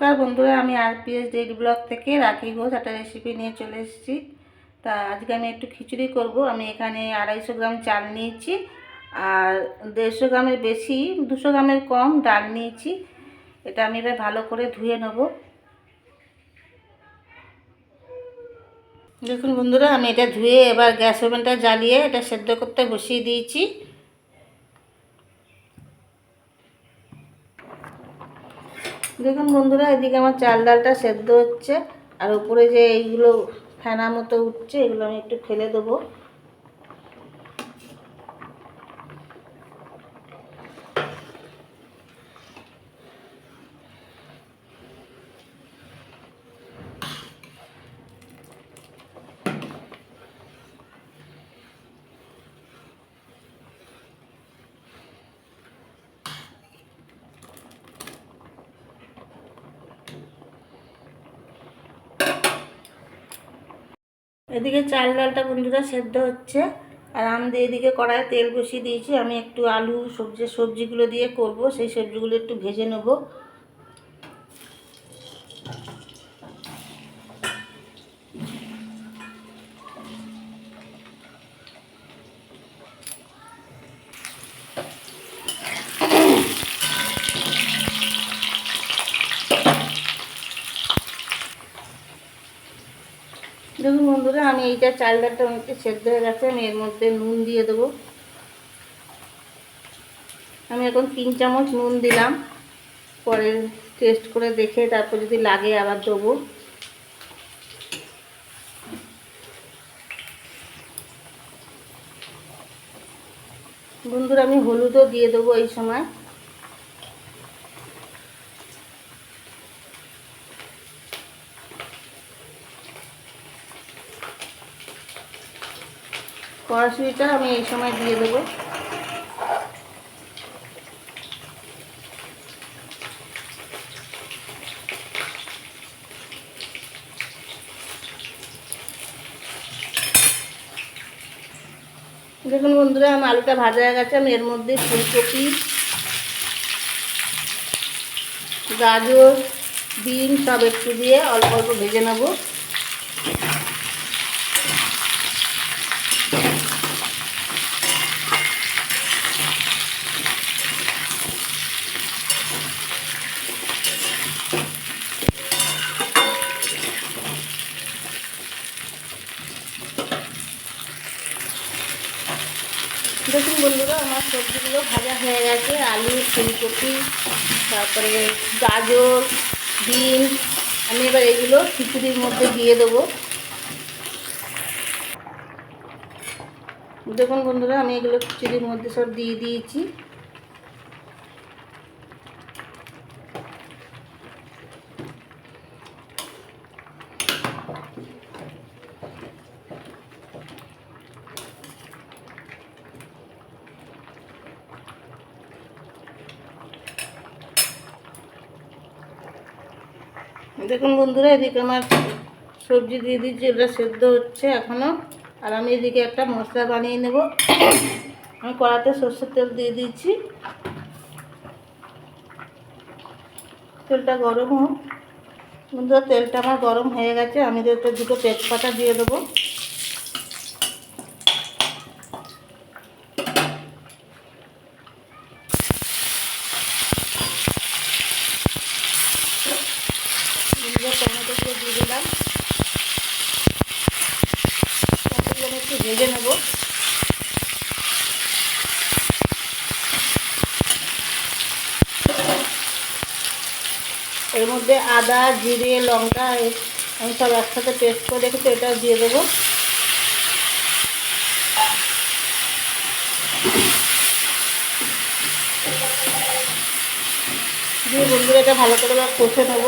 নমস্কার বন্ধুরা, আমি আর পিএস ডেইলি ব্লগ থেকে রাখি ঘোষ, একটা রেসিপি নিয়ে চলে এসেছি। তা আজকে আমি একটু খিচুড়ি করব। আমি এখানে আড়াইশো গ্রাম চাল নিয়েছি আর দেড়শো গ্রামের বেশি, দুশো গ্রামের কম ডাল নিয়েছি। এটা আমি এবার ভালো করে ধুয়ে নেব। দেখুন বন্ধুরা, আমি এটা ধুয়ে এবার গ্যাস ওভেনটা জ্বালিয়ে এটা সেদ্ধ করতে বসিয়ে দিয়েছি। দেখুন বন্ধুরা, এদিকে আমার চাল ডালটা সেদ্ধ হচ্ছে, আর উপরে যে এইগুলো ফেনা মতো উঠছে, এগুলো আমি একটু ফেলে দেবো। এদিকে চাল ডালটা বন্ধুরা সেদ্ধ হচ্ছে, আর আমি এদিকে কড়ায় তেল বসিয়ে দিয়েছি। আমি একটু আলু, সবজি, সবজিগুলো দিয়ে করব, সেই সবজিগুলো একটু ভেজে নেব। দেখুন বন্ধুরা, আমি এইটা চাল ডালটা অনেকটা সেদ্ধ হয়ে গেছে, আমি এর মধ্যে নুন দিয়ে দেবো। আমি এখন তিন চামচ নুন দিলাম, পরে টেস্ট করে দেখে তারপর যদি লাগে আবার দেবো। বন্ধুরা, আমি হলুদও দিয়ে দেবো এই সময়। কড়াশুড়িটা আমি এই সময় দিয়ে দেবো। দেখুন বন্ধুরা, আমার আলুটা ভাজা হয়ে গেছে। আমি এর মধ্যে ফুলকপি, গাজর, বিন সব একটু দিয়ে অল্প অল্প ভেজে নেব। দেখুন বন্ধুরা, আমার সবজিগুলো ভাজা হয়ে গেছে। আলু, ফুলকপি, তারপরে গাজর ডিম আমি এবার এগুলো খিচুড়ির মধ্যে দিয়ে দেবো। দেখুন বন্ধুরা, আমি এগুলো খিচুড়ির মধ্যে সব দিয়ে দিয়েছি। দেখুন বন্ধুরা, এদিকে আমার সবজি দিয়ে দিচ্ছি এটা সেদ্ধ হচ্ছে এখনও আর আমি এদিকে একটা মশলা বানিয়ে নেব। আমি কড়াতে সর্ষের তেল দিয়ে দিচ্ছি তেলটা গরম হোক। বন্ধুরা, তেলটা আমার গরম হয়ে গেছে। আমি এতে দুটো তেজপাতা দিয়ে দেবো টমেটোগুলো দিয়ে দিলাম টমেটোগুলো একটু ভেজে নেব এর মধ্যে আদা, জিরে, লঙ্কা আমি সব একসাথে পেস্ট করে রেখেছি এটাও দিয়ে দেবো। দিয়ে বন্ধুরা এটা ভালো করে কষে নেব।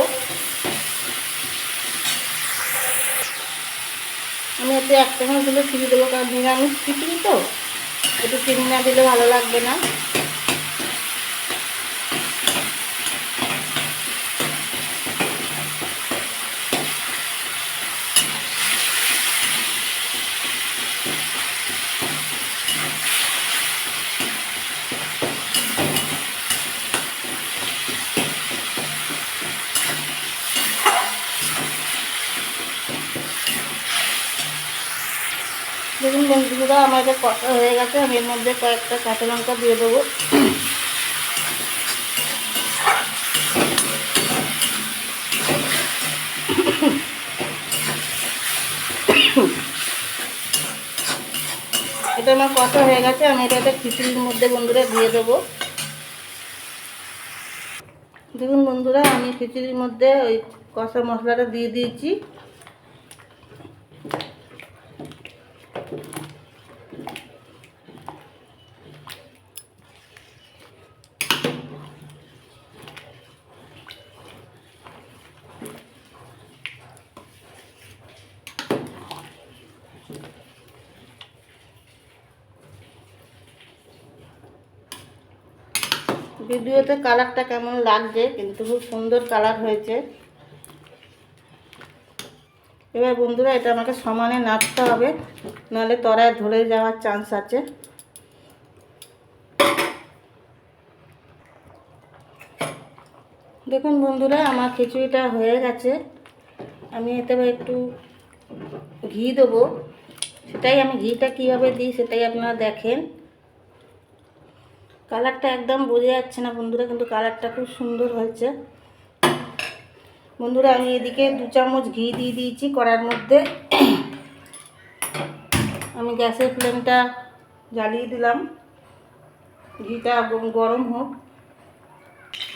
আমি এতে এক চামচ দিলে চিনি দেবো, কারণ নিরামিষ খিচুড়ি তো, একটু চিনি না দিলে ভালো লাগবে না। দেখুন বন্ধুরা, আমার এটা কষা হয়ে গেছে, আমি এর মধ্যে কয়েকটা কাঁচা লঙ্কা দিয়ে দেবো। এটা আমার কষা হয়ে গেছে, আমি এটা একটা খিচুড়ির মধ্যে বন্ধুরা দিয়ে দেবো। দেখুন বন্ধুরা, আমি খিচুড়ির মধ্যে ওই কষা মশলাটা দিয়ে দিয়েছি। ভিডিওতে কালারটা কেমন লাগছে, কিন্তু খুব সুন্দর কালার হয়েছে। এবার বন্ধুরা, এটা আমাকে সমানে নাড়তে হবে, নাহলে তরায় ধরে যাওয়ার চান্স আছে। দেখুন বন্ধুরা, আমার খিচুড়িটা হয়ে গেছে। আমি এতে একটু ঘি দেবো। সেটাই আমি ঘিটা কীভাবে দিই, সেটাই আপনারা দেখেন। কালারটা একদম বোঝা যাচ্ছে না বন্ধুরা, কিন্তু কালারটা খুব সুন্দর হয়েছে। বন্ধুরা, আমি এদিকে দু চামচ ঘি দিয়ে দিয়েছি কড়ার মধ্যে। আমি গ্যাসের ফ্লেমটা জ্বালিয়ে দিলাম। ঘিটা গরম হোক।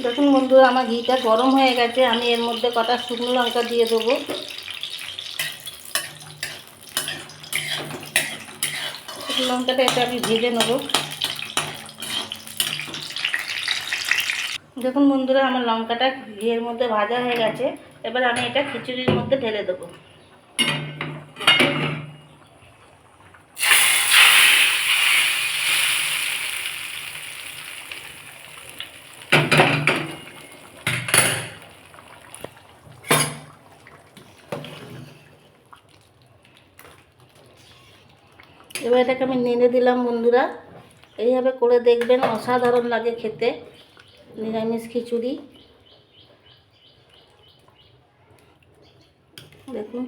দেখুন বন্ধুরা, আমার ঘিটা গরম হয়ে গেছে। আমি এর মধ্যে কটা শুকনো লঙ্কা দিয়ে দেবো। শুকনো লঙ্কাটা এটা আমি ভেজে নেব। দেখুন বন্ধুরা, আমার লঙ্কাটা ঘিয়ের মধ্যে ভাজা হয়ে গেছে। এবার আমি এটা খিচুড়ির মধ্যে ঢেলে দেবো। এবার এটাকে আমি নেড়ে দিলাম বন্ধুরা। এইভাবে করে দেখবেন, অসাধারণ লাগে খেতে। নিরামিষ খিচুড়ি। দেখুন,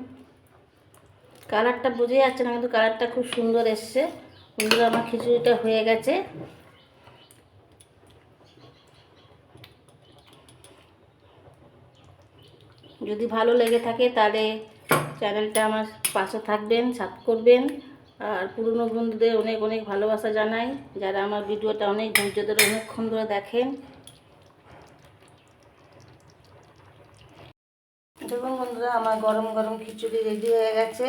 কালারটা বোঝা যাচ্ছে না, কিন্তু কালারটা খুব সুন্দর এসছে। বন্ধুরা, আমার খিচুড়িটা হয়ে গেছে। যদি ভালো লেগে থাকে, তাহলে চ্যানেলটা আমার পাশে থাকবেন সাব করবেন। আর পুরনো বন্ধুদের অনেক অনেক ভালোবাসা জানাই। যারা আমার ভিডিওটা অনেক ধৈর্য ধরে, অনেকক্ষণ ধরে দেখেন দেখুন বন্ধুরা আমার গরম গরম খিচুড়ি রেডি হয়ে গেছে